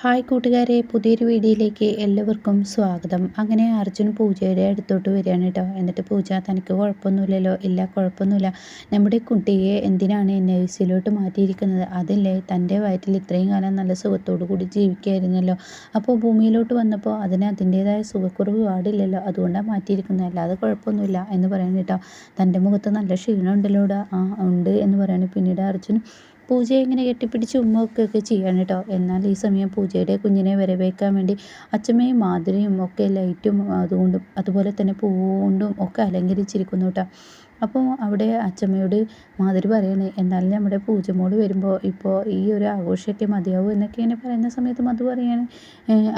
Hi കൂട്ടുകാരെ പുതിയൊരു വീഡിയോയിലേക്ക് എല്ലാവർക്കും സ്വാഗതം. അങ്ങനെ അർജുൻ പൂജയുടെ അടുത്തോട്ട് വരികയാണ് കേട്ടോ. എന്നിട്ട് പൂജ തനിക്ക് കുഴപ്പമൊന്നുമില്ലല്ലോ. ഇല്ല കുഴപ്പമൊന്നുമില്ല. നമ്മുടെ കുട്ടിയെ എന്തിനാണ് സിയിലോട്ട് മാറ്റിയിരിക്കുന്നത്? അതല്ലേ തന്റെ വയറ്റിൽ ഇത്രയും കാലം നല്ല സുഖത്തോടു കൂടി ജീവിക്കുകയായിരുന്നല്ലോ. അപ്പോൾ ഭൂമിയിലോട്ട് വന്നപ്പോൾ അതിന് അതിന്റേതായ സുഖക്കുറവ് പാടില്ലല്ലോ. അതുകൊണ്ടാണ് മാറ്റിയിരിക്കുന്നത്. അല്ലാതെ കുഴപ്പമൊന്നുമില്ല എന്ന് പറയുന്നത് കേട്ടോ. തന്റെ മുഖത്ത് നല്ല ക്ഷീണം ഉണ്ടല്ലോ ആ ഉണ്ട് എന്ന് പറയുന്നത് പിന്നീട് അർജുൻ പൂജയെ ഇങ്ങനെ കെട്ടിപ്പിടിച്ച് ഉമ്മൊക്കെ ചെയ്യാണ് കേട്ടോ എന്നാൽ ഈ സമയം പൂജയുടെ കുഞ്ഞിനെ വരവേക്കാൻ വേണ്ടി അച്ഛമ്മയും മാധുരിയും ഒക്കെ ലൈറ്റും അതുകൊണ്ടും അതുപോലെ തന്നെ പൂവുകൊണ്ടും ഒക്കെ അലങ്കരിച്ചിരിക്കുന്നു കേട്ടോ അപ്പോൾ അവിടെ അച്ചമ്മയോട് മാതിരി പറയണേ എന്നാലും നമ്മുടെ പൂജമോൾ വരുമ്പോൾ ഇപ്പോൾ ഈ ഒരു ആഘോഷമൊക്കെ മതിയാവും എന്നൊക്കെ ഇങ്ങനെ പറയുന്ന സമയത്ത് മധു പറയാണ്.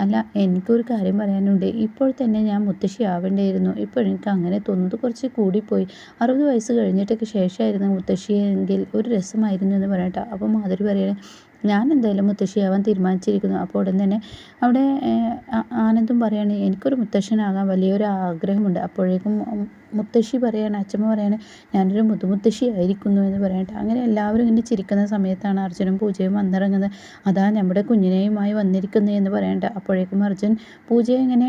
അല്ല എനിക്കൊരു കാര്യം പറയാനുണ്ട്. ഇപ്പോൾ തന്നെ ഞാൻ മുത്തശ്ശി ആവേണ്ടായിരുന്നു. ഇപ്പോൾ എനിക്ക് അങ്ങനെ തോന്നുന്നത് കുറച്ച് കൂടിപ്പോയി. അറുപത് വയസ്സ് കഴിഞ്ഞിട്ടൊക്കെ ശേഷമായിരുന്നു മുത്തശ്ശിയെങ്കിൽ ഒരു രസമായിരുന്നു എന്ന് പറയട്ടെ അപ്പോൾ മാതിരി പറയണേ ഞാൻ എന്തായാലും മുത്തശ്ശിയാവാൻ തീരുമാനിച്ചിരിക്കുന്നു. അപ്പോൾ ഉടൻ തന്നെ അവിടെ ആനന്ദും പറയാണ് എനിക്കൊരു മുത്തശ്ശനാകാൻ വലിയൊരു ആഗ്രഹമുണ്ട്. അപ്പോഴേക്കും മുത്തശ്ശി പറയാണ് അച്ഛമ്മ പറയാണ് ഞാനൊരു മുതുമുത്തശ്ശി ആയിരിക്കുന്നു എന്ന് പറയട്ടെ. അങ്ങനെ എല്ലാവരും ഇങ്ങനെ ചിരിക്കുന്ന സമയത്താണ് അർജുനും പൂജയും വന്നിറങ്ങുന്നത്. അതാ നമ്മുടെ കുഞ്ഞിനെയുമായി വന്നിരിക്കുന്നു എന്ന് പറയട്ടെ അപ്പോഴേക്കും അർജുൻ പൂജയെ ഇങ്ങനെ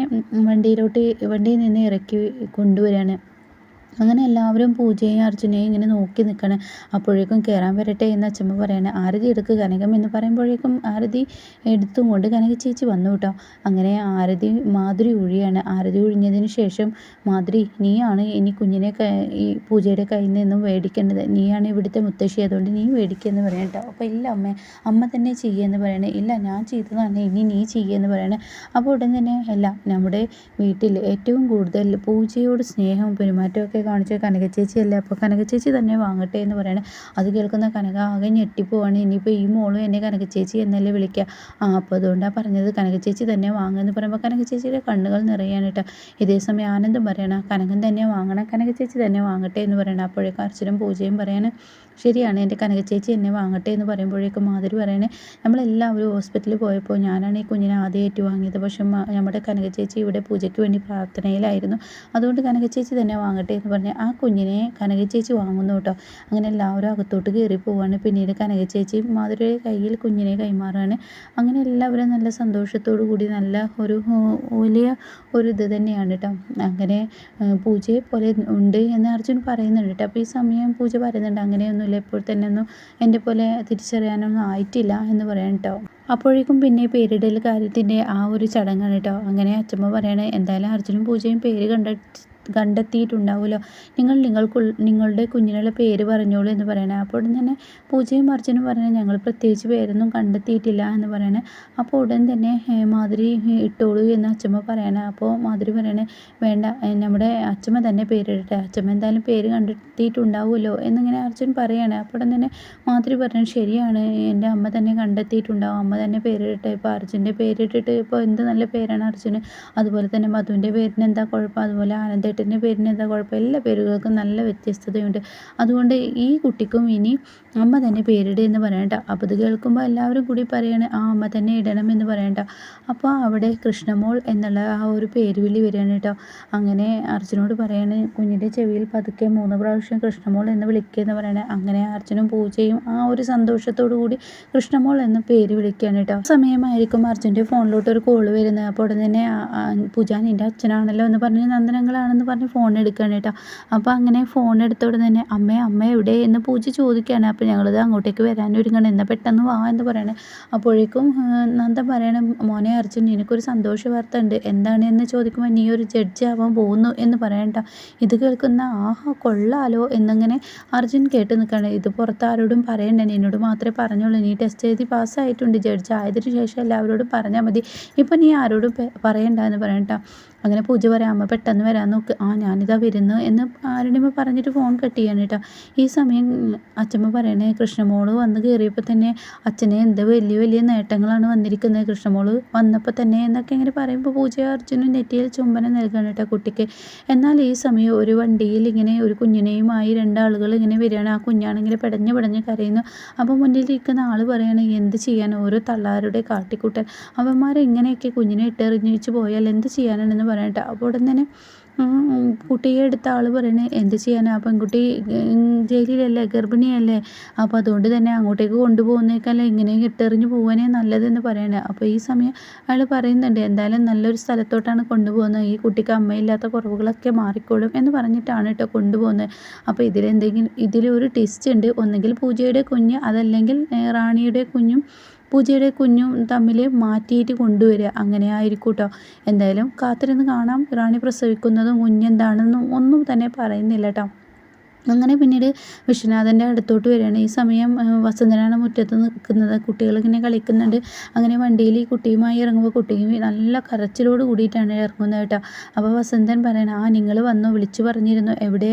വണ്ടിയിലോട്ട് വണ്ടിയിൽ നിന്ന് ഇറക്കി കൊണ്ടുവരികയാണ്. അങ്ങനെ എല്ലാവരും പൂജയും അർച്ചനയും ഇങ്ങനെ നോക്കി നിൽക്കണം. അപ്പോഴേക്കും കയറാൻ വരട്ടെ എന്ന് അച്ഛമ്മ പറയണേ. ആരതി എടുക്ക് കനകം എന്ന് പറയുമ്പോഴേക്കും ആരതി എടുത്തും കൊണ്ട് കനക ചേച്ചി വന്നു കേട്ടോ. അങ്ങനെ ആരതി മാധുരി ഒഴിയാണ് ആരതി ഒഴിഞ്ഞതിന് ശേഷം മാധുരി നീയാണ് ഇനി കുഞ്ഞിനെ ഈ പൂജയുടെ കയ്യിൽ നിന്നും മേടിക്കേണ്ടത് നീയാണ് ഇവിടുത്തെ മുത്തശ്ശി അതുകൊണ്ട് നീ മേടിക്കുകയെന്ന് പറയണം കേട്ടോ. അപ്പോൾ ഇല്ല അമ്മേ അമ്മ തന്നെ ചെയ്യുമെന്ന് പറയണേ. ഇല്ല ഞാൻ ചെയ്തതാണ് ഇനി നീ ചെയ്യുമെന്ന് പറയണേ. അപ്പോൾ ഉടൻ തന്നെ അല്ല നമ്മുടെ വീട്ടിൽ ഏറ്റവും കൂടുതൽ പൂജയോട് സ്നേഹവും പെരുമാറ്റമൊക്കെ കാണിച്ച കനക ചേച്ചി ചേച്ചിയല്ലേ? അപ്പോൾ കനക ചേച്ചി തന്നെ വാങ്ങട്ടെ എന്ന് പറയണേ. അത് കേൾക്കുന്ന കനക ആകെ ഞെട്ടിപ്പോവാണ്. ഇനിയിപ്പോൾ ഈ മോളും എന്നെ കനക ചേച്ചി എന്നല്ലേ വിളിക്കുക ആ അപ്പോൾ അതുകൊണ്ടാണ് പറഞ്ഞത് കനക ചേച്ചി തന്നെ വാങ്ങുമെന്ന് പറയുമ്പോൾ കനക ചേച്ചിയുടെ കണ്ണുകൾ നിറയാണ് കേട്ടോ. ഇതേ സമയം ആനന്ദം പറയണം കനകൻ തന്നെ വാങ്ങണം കനക ചേച്ചി തന്നെ വാങ്ങട്ടെ എന്ന് പറയണം. അപ്പോഴേക്കും അർച്ചനും പൂജയും പറയണം ശരിയാണ് എന്റെ കനക ചേച്ചി എന്നെ വാങ്ങട്ടെ എന്ന് പറയുമ്പോഴേക്കും മാധുരി പറയണേ നമ്മളെല്ലാവരും ഹോസ്പിറ്റലിൽ പോയപ്പോൾ ഞാനാണ് ഈ കുഞ്ഞിനെ ആദ്യമായിട്ട് വാങ്ങിയത് പക്ഷെ നമ്മുടെ കനക ചേച്ചി ഇവിടെ പൂജയ്ക്ക് വേണ്ടി പ്രാർത്ഥനയിലായിരുന്നു. അതുകൊണ്ട് കനക ചേച്ചി തന്നെ വാങ്ങട്ടെ എന്ന് പറഞ്ഞ് ആ കുഞ്ഞിനെ കനക ചേച്ചി വാങ്ങുന്നു കേട്ടോ. അങ്ങനെ എല്ലാവരും അകത്തോട്ട് കയറി പോവാണ്. പിന്നീട് കനക ചേച്ചി മാധുരിയുടെ കയ്യിൽ കുഞ്ഞിനെ കൈമാറുകയാണ് അങ്ങനെ എല്ലാവരും നല്ല സന്തോഷത്തോടു കൂടി നല്ല ഒരു വലിയ ഒരു ഇത് തന്നെയാണ് കേട്ടോ. അങ്ങനെ പൂജയെ പോലെ ഉണ്ട് എന്ന് അർജുൻ പറയുന്നുണ്ട് കേട്ടോ. അപ്പോൾ ഈ സമയം പൂജ പറയുന്നുണ്ട് അങ്ങനെയൊന്നുമില്ല ഇപ്പോൾ തന്നെ ഒന്നും എന്റെ പോലെ തിരിച്ചറിയാനൊന്നും ആയിട്ടില്ല എന്ന് പറയാം കേട്ടോ അപ്പോഴേക്കും പിന്നെ പേരിടൽ കാര്യത്തിന്റെ ആ ഒരു ചടങ്ങാണ് കേട്ടോ അങ്ങനെ അച്ഛമ്മ പറയണേ എന്തായാലും അർജുനും പൂജയും പേര് കണ്ട കണ്ടെത്തിയിട്ടുണ്ടാവുമല്ലോ. നിങ്ങൾ നിങ്ങൾക്ക് നിങ്ങളുടെ കുഞ്ഞിനുള്ള പേര് പറഞ്ഞോളൂ എന്ന് പറയണേ. അപ്പോൾ ഉടൻ തന്നെ പൂജയും അർച്ചനും പറയണേ ഞങ്ങൾ പ്രത്യേകിച്ച് പേരൊന്നും കണ്ടെത്തിയിട്ടില്ല എന്ന് പറയണേ. അപ്പോൾ ഉടൻ തന്നെ മാധുരി ഇട്ടോളൂ എന്ന് അച്ഛമ്മ പറയണേ. അപ്പോൾ മാധുരി പറയണേ വേണ്ട നമ്മുടെ അച്ഛമ്മ തന്നെ പേരിടട്ടെ. അച്ഛമ്മ എന്തായാലും പേര് കണ്ടെത്തിയിട്ടുണ്ടാവുമല്ലോ എന്നിങ്ങനെ അർജുൻ പറയാണ്. അപ്പോൾ ഉടൻ തന്നെ മാധുരി പറഞ്ഞു ശരിയാണ് എന്റെ അമ്മ തന്നെ കണ്ടെത്തിയിട്ടുണ്ടാവും. അമ്മ തന്നെ പേരിടട്ടെ. ഇപ്പോൾ അർജുന്റെ പേരിട്ടിട്ട് ഇപ്പോൾ എന്ത് നല്ല പേരാണ് അർജുന്. അതുപോലെ തന്നെ മധുവിന്റെ പേരിന് എന്താ കുഴപ്പം? അതുപോലെ ആനന്ദേട്ട ചേട്ടന്റെ പേരിന് എന്താ കുഴപ്പം? എല്ലാ പേരുകൾക്കും നല്ല വ്യത്യസ്തതയുണ്ട്. അതുകൊണ്ട് ഈ കുട്ടിക്കും ഇനി അമ്മ തന്നെ പേരിടുക എന്ന് പറയണ്ട. അപ്പോൾ ഇത് കേൾക്കുമ്പോൾ എല്ലാവരും കൂടി പറയാണ് ആ അമ്മ തന്നെ ഇടണം എന്ന് പറയണ്ട. അപ്പോൾ അവിടെ കൃഷ്ണമോൾ എന്നുള്ള ആ ഒരു പേര് വിളി വരികയാണ് കേട്ടോ. അങ്ങനെ അർജുനോട് പറയാണ് കുഞ്ഞിന്റെ ചെവിയിൽ പതുക്കെ മൂന്ന് പ്രാവശ്യം കൃഷ്ണമോൾ എന്ന് വിളിക്കുക എന്ന് പറയണേ. അങ്ങനെ അർജുനും പൂജയും ആ ഒരു സന്തോഷത്തോടു കൂടി കൃഷ്ണമോൾ എന്ന് പേര് വിളിക്കുകയാണ് കേട്ടോ. സമയമായിരിക്കും അർജുന്റെ ഫോണിലോട്ട് ഒരു കോൾ വരുന്നത്. അപ്പോൾ ഉടനെ തന്നെ പൂജ നിന്റെ അച്ഛനാണല്ലോ എന്ന് പറഞ്ഞ് നന്ദനങ്ങളാണെന്ന് പറഞ്ഞ് ഫോൺ എടുക്കുകയാണ് കേട്ടോ. അപ്പോൾ അങ്ങനെ ഫോൺ എടുത്തോടെ തന്നെ അമ്മേ അമ്മ എവിടെ? എന്ന് പൂജ ചോദിക്കുകയാണ്. അപ്പോൾ ഞങ്ങളിത് അങ്ങോട്ടേക്ക് വരാൻ ഒരുങ്ങണം എന്നാൽ പെട്ടെന്ന് വാ എന്ന് പറയണേ. അപ്പോഴേക്കും നന്ദ പറയണം മോനെ അർജുൻ നിനക്കൊരു സന്തോഷ വാർത്ത ഉണ്ട്. എന്താണ് എന്ന് ചോദിക്കുമ്പോൾ നീ ഒരു ജഡ്ജ് ആവാൻ പോകുന്നു എന്ന് പറയണ്ട ഇത് കേൾക്കുന്ന ആഹാ കൊള്ളാലോ എന്നിങ്ങനെ അർജുൻ കേട്ട് നിൽക്കണം ഇത് പുറത്ത് ആരോടും പറയണ്ട. നിന്നോട് മാത്രമേ പറഞ്ഞുള്ളൂ. നീ ടെസ്റ്റ് എഴുതി പാസ്സായിട്ടുണ്ട് ജഡ്ജ് ആയതിനു ശേഷം എല്ലാവരോടും പറഞ്ഞാൽ മതി. ഇപ്പം നീ ആരോടും പറയണ്ട എന്ന് പറയണ്ട അങ്ങനെ പൂജ പറയാം അമ്മ പെട്ടെന്ന് വരാൻ നോക്ക്. ആ ഞാനിതാ വരുന്നു എന്ന് ആരുടെയും പറഞ്ഞിട്ട് ഫോൺ കട്ട് ചെയ്യാണ് കേട്ടോ. ഈ സമയം അച്ഛമ്മ പറയണേ കൃഷ്ണമോൾ വന്ന് കയറിയപ്പോൾ തന്നെ അച്ഛനെ എന്താ വലിയ വലിയ നേട്ടങ്ങളാണ് വന്നിരിക്കുന്നത്. കൃഷ്ണമോൾ വന്നപ്പോൾ തന്നെ എന്നൊക്കെ ഇങ്ങനെ പറയുമ്പോൾ പൂജ നെറ്റിയിൽ ചുംബനം നൽകണം കേട്ടോ കുട്ടിക്ക്. എന്നാൽ ഈ സമയം ഒരു വണ്ടിയിൽ ഇങ്ങനെ ഒരു കുഞ്ഞിനെയുമായി രണ്ടാളുകൾ ഇങ്ങനെ വരികയാണ്. ആ കുഞ്ഞാണെങ്കിൽ പെടഞ്ഞ് പെടഞ്ഞ് കരയുന്നു. അപ്പോൾ മുന്നിലിരിക്കുന്ന ആൾ പറയാണ് എന്ത് ചെയ്യാൻ ഓരോ തള്ളാരുടെ കാട്ടിക്കൂട്ടൽ. അവന്മാരെ ഇങ്ങനെയൊക്കെ കുഞ്ഞിനെ ഇട്ടെറിഞ്ഞു പോയാൽ എന്ത് ചെയ്യാനാണെന്ന് പറയട്ടെ അപ്പോൾ ഉടൻ തന്നെ കുട്ടിയെ എടുത്ത ആൾ പറയണേ എന്ത് ചെയ്യാനാ? പെൺകുട്ടി ജയിലിലല്ലേ ഗർഭിണിയല്ലേ? അപ്പോൾ അതുകൊണ്ട് തന്നെ അങ്ങോട്ടേക്ക് കൊണ്ടുപോകുന്നേക്കല്ല ഇങ്ങനെ ഇട്ടെറിഞ്ഞ് പോകാനേ നല്ലതെന്ന് പറയണേ. അപ്പോൾ ഈ സമയം അയാൾ പറയുന്നുണ്ട് എന്തായാലും നല്ലൊരു സ്ഥലത്തോട്ടാണ് കൊണ്ടുപോകുന്നത്. ഈ കുട്ടിക്ക് അമ്മയില്ലാത്ത കുറവുകളൊക്കെ മാറിക്കോളും എന്ന് പറഞ്ഞിട്ടാണ് കേട്ടോ കൊണ്ടുപോകുന്നത്. അപ്പോൾ ഇതിലെന്തെങ്കിലും ഇതിലൊരു ടെസ്റ്റ് ഉണ്ട്. ഒന്നെങ്കിൽ പൂജയുടെ കുഞ്ഞ് അതല്ലെങ്കിൽ റാണിയുടെ കുഞ്ഞും പൂജയുടെ കുഞ്ഞും തമ്മിൽ മാറ്റിയിട്ട് കൊണ്ടുവരിക. അങ്ങനെ ആയിരിക്കും കേട്ടോ എന്തായാലും കാത്തിരുന്ന് കാണാം. റാണി പ്രസവിക്കുന്നതും കുഞ്ഞെന്താണെന്നും ഒന്നും തന്നെ പറയുന്നില്ല കേട്ടോ അങ്ങനെ പിന്നീട് വിശ്വനാഥന്റെ അടുത്തോട്ട് വരികയാണ്. ഈ സമയം വസന്തനാണ് മുറ്റത്ത് നിൽക്കുന്നത്. കുട്ടികളിങ്ങനെ കളിക്കുന്നുണ്ട്. അങ്ങനെ വണ്ടിയിൽ ഈ കുട്ടിയുമായി ഇറങ്ങുമ്പോൾ കുട്ടിയും നല്ല കരച്ചിലോട് കൂടിയിട്ടാണ് ഇറങ്ങുന്നത് കേട്ടോ. അപ്പോൾ വസന്തൻ പറയണം ആ നിങ്ങൾ വന്നു വിളിച്ചു പറഞ്ഞിരുന്നു. എവിടെ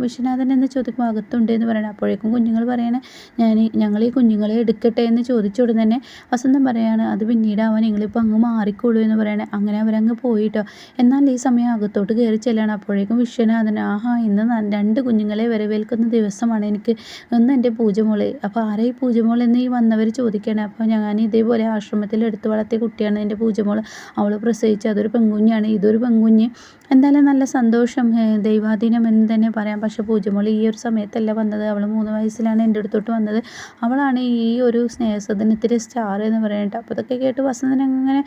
വിശ്വനാഥൻ എന്ന് ചോദിക്കുമ്പോൾ അകത്തുണ്ട് എന്ന് പറയണം. അപ്പോഴേക്കും കുഞ്ഞുങ്ങൾ പറയണേ ഞാൻ ഞങ്ങൾ ഈ കുഞ്ഞുങ്ങളെ എടുക്കട്ടെ എന്ന് ചോദിച്ചോടും തന്നെ വസന്തൻ പറയാണ് അത് പിന്നീടാവാൻ നിങ്ങളിപ്പോൾ അങ്ങ് മാറിക്കോളൂ എന്ന് പറയണേ. അങ്ങനെ അവരങ്ങ് പോയിട്ടോ എന്നാൽ ഈ സമയം അകത്തോട്ട് കയറി ചെല്ലണം. അപ്പോഴേക്കും വിശ്വനാഥൻ ആഹാ ഇന്ന് രണ്ട് കുഞ്ഞുങ്ങളെ വരവേൽക്കുന്ന ദിവസമാണ് എനിക്ക് ഒന്ന് എന്റെ പൂജമോൾ. അപ്പോൾ ആരാ ഈ പൂജമോൾ എന്ന് ഈ വന്നവർ ചോദിക്കുകയാണ് അപ്പോൾ ഞാൻ ഇതേപോലെ ആശ്രമത്തിൽ എടുത്തു വളർത്തിയ കുട്ടിയാണ് എന്റെ പൂജമോൾ അവൾ പ്രസവിച്ച് അതൊരു പെൺകുഞ്ഞാണ്. ഇതൊരു പെൺകുഞ്ഞ്. എന്തായാലും നല്ല സന്തോഷം ദൈവാധീനം എന്ന് തന്നെ പറയാം. പക്ഷെ പൂജമോൾ ഈ ഒരു സമയത്തല്ല വന്നത്. അവൾ മൂന്ന് വയസ്സിലാണ് എന്റെ അടുത്തോട്ട് വന്നത്. അവളാണ് ഈ ഒരു സ്നേഹസദനത്തിലെ സ്റ്റാർ എന്ന് പറയുന്നത് അപ്പോൾ അതൊക്കെ കേട്ട് വസന്തൻ അങ്ങനെ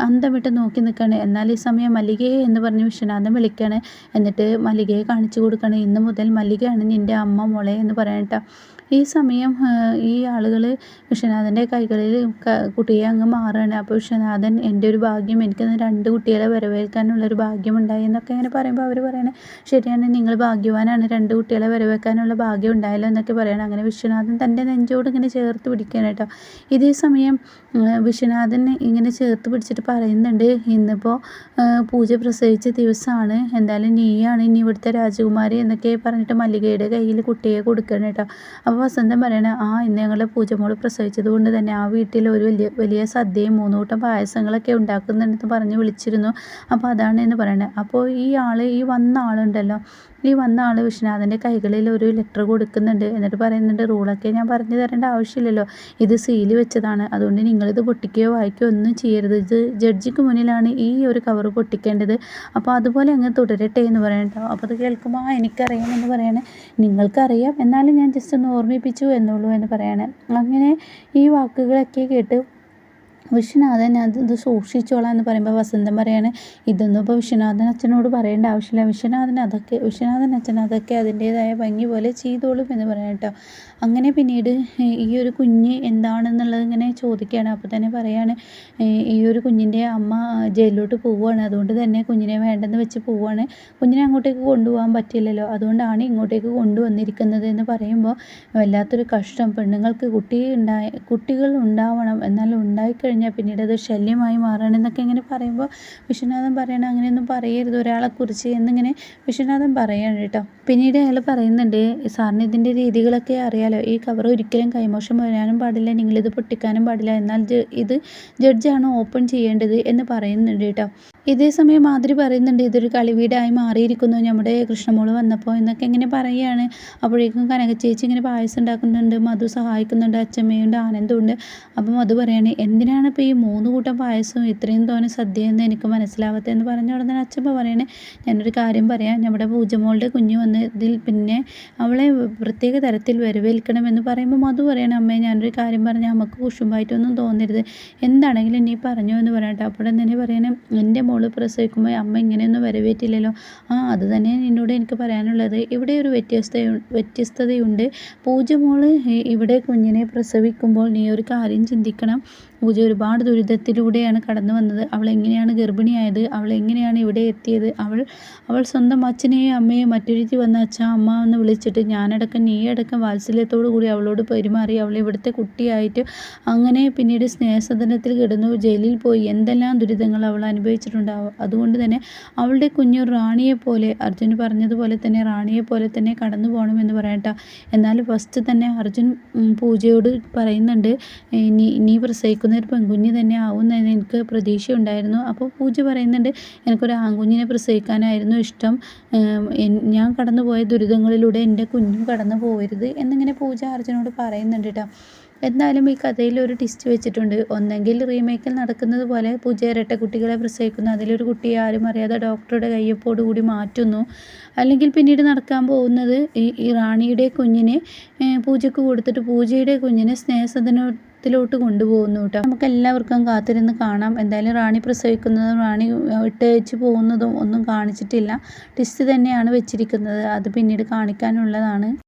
അന്തം വിട്ട് നോക്കി നിൽക്കുകയാണ് എന്നാൽ ഈ സമയം മല്ലികയെ എന്ന് പറഞ്ഞ് വിശ്വനാഥൻ വിളിക്കുകയാണ് എന്നിട്ട് മല്ലികയെ കാണിച്ചു കൊടുക്കുകയാണ് ഇന്ന് മുതൽ മല്ലികയാണ് നിന്റെ അമ്മ മോളെ എന്ന് പറയണ്ട ഈ സമയം ഈ ആളുകൾ വിശ്വനാഥന്റെ കൈകളിൽ കുട്ടിയെ അങ്ങ് മാറുകയാണ് അപ്പോൾ വിശ്വനാഥൻ എന്റെ ഒരു ഭാഗ്യം എനിക്ക് രണ്ട് കുട്ടികളെ വരവേൽക്കാനുള്ളൊരു ഭാഗ്യം ഉണ്ടായി എന്നൊക്കെ ഇങ്ങനെ പറയുമ്പോൾ അവർ പറയണേ ശരിയാണ് നിങ്ങൾ ഭാഗ്യവാനാണ്. രണ്ട് കുട്ടികളെ വരവേൽക്കാനുള്ള ഭാഗ്യം ഉണ്ടായല്ലോ എന്നൊക്കെ പറയണം. അങ്ങനെ വിശ്വനാഥൻ തന്റെ നെഞ്ചോട് ഇങ്ങനെ ചേർത്ത് പിടിക്കുകയാണ് കേട്ടോ. ഇതേ സമയം വിശ്വനാഥൻ ഇങ്ങനെ ചേർത്ത് പിടിച്ചിട്ട് പറയുന്നുണ്ട് ഇന്നിപ്പോൾ പൂജ പ്രസവിച്ച ദിവസമാണ്. എന്തായാലും നീയാണ് ഇനി ഇവിടുത്തെ രാജകുമാരി എന്നൊക്കെ പറഞ്ഞിട്ട് മല്ലികയുടെ കയ്യിൽ കുട്ടിയെ കൊടുക്കണം കേട്ടോ. അപ്പോൾ വസന്തം പറയണ ആ ഇന്ന് ഞങ്ങളുടെ പൂജമോൾ പ്രസവിച്ചത് കൊണ്ട് തന്നെ ആ വീട്ടിൽ ഒരു വലിയ വലിയ സദ്യയും മൂന്നൂട്ടം പായസങ്ങളൊക്കെ ഉണ്ടാക്കുന്നുണ്ടെന്ന് പറഞ്ഞ് വിളിച്ചിരുന്നു. അപ്പോൾ അതാണ് എന്ന് പറയണത് അപ്പോൾ ഈ ആൾ ഈ വന്ന ആളുണ്ടല്ലോ ഈ വന്ന ആൾ വിശ്വനാഥന്റെ കൈകളിൽ ഒരു ലെറ്റർ കൊടുക്കുന്നുണ്ട്. എന്നിട്ട് പറയുന്നുണ്ട് റൂളൊക്കെ ഞാൻ പറഞ്ഞു തരേണ്ട ആവശ്യമില്ലല്ലോ. ഇത് സീൽ വെച്ചതാണ്. അതുകൊണ്ട് നിങ്ങളിത് പൊട്ടിക്കുകയോ വായിക്കുകയോ ഒന്നും ചെയ്യരുത്. ഇത് ജഡ്ജിക്ക് മുന്നിലാണ് ഈ ഒരു കവർ പൊട്ടിക്കേണ്ടത്. അപ്പോൾ അതുപോലെ അങ്ങ് തുടരട്ടെ എന്ന് പറയണ്ടോ അപ്പോൾ അത് കേൾക്കുമ്പോൾ ആ എനിക്കറിയാം എന്ന് പറയണേ. നിങ്ങൾക്കറിയാം. എന്നാലും ഞാൻ ജസ്റ്റ് ഒന്ന് ഓർമ്മിപ്പിച്ചു എന്നുള്ളൂ എന്ന് പറയണേ. അങ്ങനെ ഈ വാക്കുകളൊക്കെ കേട്ട് വിശ്വനാഥൻ അത് ഇത് സൂക്ഷിച്ചോളാം എന്ന് പറയുമ്പോൾ വസന്തം പറയാണ് ഇതൊന്നും ഇപ്പോൾ വിശ്വനാഥൻ അച്ഛനോട് പറയേണ്ട ആവശ്യമില്ല. വിശ്വനാഥൻ അതൊക്കെ വിശ്വനാഥൻ അച്ഛൻ അതൊക്കെ അതിന്റേതായ ഭംഗി പോലെ ചെയ്തോളും എന്ന് പറയാം കേട്ടോ അങ്ങനെ പിന്നീട് ഈ ഒരു കുഞ്ഞ് എന്താണെന്നുള്ളത് ഇങ്ങനെ ചോദിക്കുകയാണ്. അപ്പോൾ തന്നെ പറയാണ് ഈ ഒരു കുഞ്ഞിന്റെ അമ്മ ജയിലിലോട്ട് പോവുകയാണ്. അതുകൊണ്ട് തന്നെ കുഞ്ഞിനെ വേണ്ടെന്ന് വെച്ച് പോവുകയാണ്. കുഞ്ഞിനെ അങ്ങോട്ടേക്ക് കൊണ്ടുപോകാൻ പറ്റില്ലല്ലോ. അതുകൊണ്ടാണ് ഇങ്ങോട്ടേക്ക് കൊണ്ടുവന്നിരിക്കുന്നത് എന്ന് പറയുമ്പോൾ വല്ലാത്തൊരു കഷ്ടം. പെണ്ണുങ്ങൾക്ക് കുട്ടി ഉണ്ടായ കുട്ടികൾ ഉണ്ടാവണം. എന്നാൽ ഉണ്ടായിക്കഴിഞ്ഞാൽ പിന്നീട് അത് ശല്യമായി മാറുകയാണ് എന്നൊക്കെ ഇങ്ങനെ പറയുമ്പോൾ വിശ്വനാഥൻ പറയണം അങ്ങനെയൊന്നും പറയരുത്. ഒരാളെക്കുറിച്ച് എന്നിങ്ങനെ വിശ്വനാഥൻ പറയാണ് കേട്ടോ. പിന്നീട് അയാൾ പറയുന്നുണ്ട് സാറിന് ഇതിന്റെ രീതികളൊക്കെ അറിയാലോ. ഈ കവർ ഒരിക്കലും കൈമോശം വരാനും പാടില്ല. നിങ്ങളിത് പൊട്ടിക്കാനും പാടില്ല. എന്നാൽ ഇത് ജഡ്ജാണ് ഓപ്പൺ ചെയ്യേണ്ടത് എന്ന് പറയുന്നുണ്ട് കേട്ടോ. ഇതേ സമയം മാതിരി പറയുന്നുണ്ട് ഇതൊരു കളിവീടായി മാറിയിരിക്കുന്നു. നമ്മുടെ കൃഷ്ണമോൾ വന്നപ്പോൾ എന്നൊക്കെ ഇങ്ങനെ പറയുകയാണ്. അപ്പോഴേക്കും കനക ചേച്ചി ഇങ്ങനെ പായസം ഉണ്ടാക്കുന്നുണ്ട് മധു സഹായിക്കുന്നുണ്ട് അച്ചമ്മയുണ്ട് ആനന്ദമുണ്ട് അപ്പം മധു പറയാണ് എന്തിനാണ് ഇപ്പോൾ ഈ മൂന്ന് കൂട്ടം പായസവും ഇത്രയും തോനെ സദ്യ എന്ന് എനിക്ക് മനസ്സിലാവാത്തതെന്ന് പറഞ്ഞ ഉടനെ അച്ചമ്മ പറയണേ ഞാനൊരു കാര്യം പറയാം. നമ്മുടെ പൂജമോളുടെ കുഞ്ഞ് വന്നതിൽ പിന്നെ അവളെ പ്രത്യേക തരത്തിൽ വരവേൽക്കണമെന്ന് പറയുമ്പോൾ മധു പറയണം അമ്മേ ഞാനൊരു കാര്യം പറഞ്ഞാൽ നമുക്ക് കുഷുമ്പായിട്ടൊന്നും തോന്നരുത്. എന്താണെങ്കിലും നീ പറഞ്ഞു എന്ന് പറയട്ടെ. അപ്പോൾ തന്നെ പറയണേ എന്റെ മോൾ പ്രസവിക്കുമ്പോൾ അമ്മ ഇങ്ങനെയൊന്നും വരവേറ്റില്ലല്ലോ. ആ അത് തന്നെ നിന്നോട് എനിക്ക് പറയാനുള്ളത്. ഇവിടെ ഒരു വ്യത്യസ്ത വ്യത്യസ്തതയുണ്ട്. പൂജ മോൾ ഇവിടെ കുഞ്ഞിനെ പ്രസവിക്കുമ്പോൾ നീ ഒരു കാര്യം ചിന്തിക്കണം. പൂജ ഒരുപാട് ദുരിതത്തിലൂടെയാണ് കടന്നു വന്നത്. അവൾ എങ്ങനെയാണ് ഗർഭിണിയായത്? അവൾ എങ്ങനെയാണ് ഇവിടെ എത്തിയത്? അവൾ അവൾ സ്വന്തം അച്ഛനെയും അമ്മയെയും മറ്റൊരുത്തി വന്ന അച്ഛ അമ്മ എന്ന് വിളിച്ചിട്ട് ഞാനടക്കം നീയടക്കം വാത്സല്യത്തോടു കൂടി അവളോട് പെരുമാറി അവൾ ഇവിടുത്തെ കുട്ടിയായിട്ട് അങ്ങനെ പിന്നീട് സ്നേഹസദനത്തിൽ കിടന്നു. ജയിലിൽ പോയി. എന്തെല്ലാം ദുരിതങ്ങൾ അവൾ അനുഭവിച്ചിട്ടുണ്ടാവും അതുകൊണ്ട് തന്നെ അവളുടെ കുഞ്ഞു റാണിയെ പോലെ അർജുൻ പറഞ്ഞതുപോലെ തന്നെ റാണിയെ പോലെ തന്നെ കടന്നു പോകണമെന്ന് പറയട്ടെ എന്നാൽ ഫസ്റ്റ് തന്നെ അർജുൻ പൂജയോട് പറയുന്നുണ്ട് നീ നീ പ്രസവിക്കുന്ന ഒരു പെൺകുഞ്ഞ് തന്നെ ആവും ആവുമെന്ന് എനിക്ക് പ്രതീക്ഷ ഉണ്ടായിരുന്നു അപ്പോൾ പൂജ പറയുന്നുണ്ട് എനിക്കൊരു ആൺകുഞ്ഞിനെ പ്രസവിക്കാനായിരുന്നു ഇഷ്ടം. ഞാൻ കടന്നു പോയ ദുരിതങ്ങളിലൂടെ എന്റെ കുഞ്ഞും കടന്നു പോകരുത് എന്നിങ്ങനെ പൂജ അർജുനോട് പറയുന്നുണ്ട് കേട്ടോ. എന്തായാലും ഈ കഥയിൽ ഒരു ട്വിസ്റ്റ് വെച്ചിട്ടുണ്ട്. ഒന്നെങ്കിൽ റീമേക്കിൽ നടക്കുന്നത് പോലെ പൂജ ഇരട്ട കുട്ടികളെ പ്രസവിക്കുന്നു. അതിലൊരു കുട്ടിയെ ആരും അറിയാതെ ഡോക്ടറുടെ കയ്യൊപ്പോട് കൂടി മാറ്റുന്നു. അല്ലെങ്കിൽ പിന്നീട് നടക്കാൻ പോകുന്നത് ഈ റാണിയുടെ കുഞ്ഞിനെ പൂജയ്ക്ക് കൊടുത്തിട്ട് പൂജയുടെ കുഞ്ഞിനെ സ്നേഹസദനത്തിലോട്ട് കൊണ്ടുപോകുന്നു കേട്ടോ. നമുക്ക് എല്ലാവർക്കും കാത്തിരുന്ന് കാണാം. എന്തായാലും റാണി പ്രസവിക്കുന്നതും റാണി ഇട്ടയച്ച് പോകുന്നതും ഒന്നും കാണിച്ചിട്ടില്ല. ടിസ്റ്റ് തന്നെയാണ് വെച്ചിരിക്കുന്നത്. അത് പിന്നീട് കാണിക്കാനുള്ളതാണ്.